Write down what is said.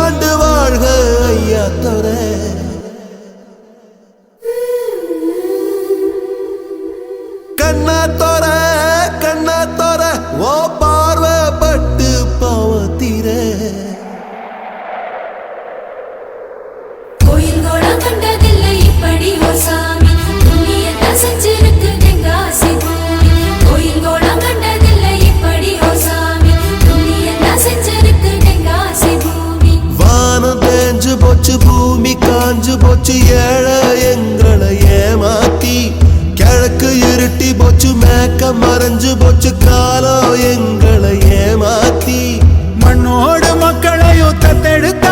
ஆண்டு வாழ்க ஐயா துறை கண்ணா தோற கண்ணா தோற ஓ பார்வை பட்டு பவத்திர. போச்சு பூமி காஞ்சு போச்சு ஏழை எங்களை ஏமாத்தி கிழக்கு இருட்டி போச்சு மேக்க மறைஞ்சு போச்சு காலம் எங்களை ஏமாத்தி மண்ணோடு மக்களையும் தத்தெடுத்த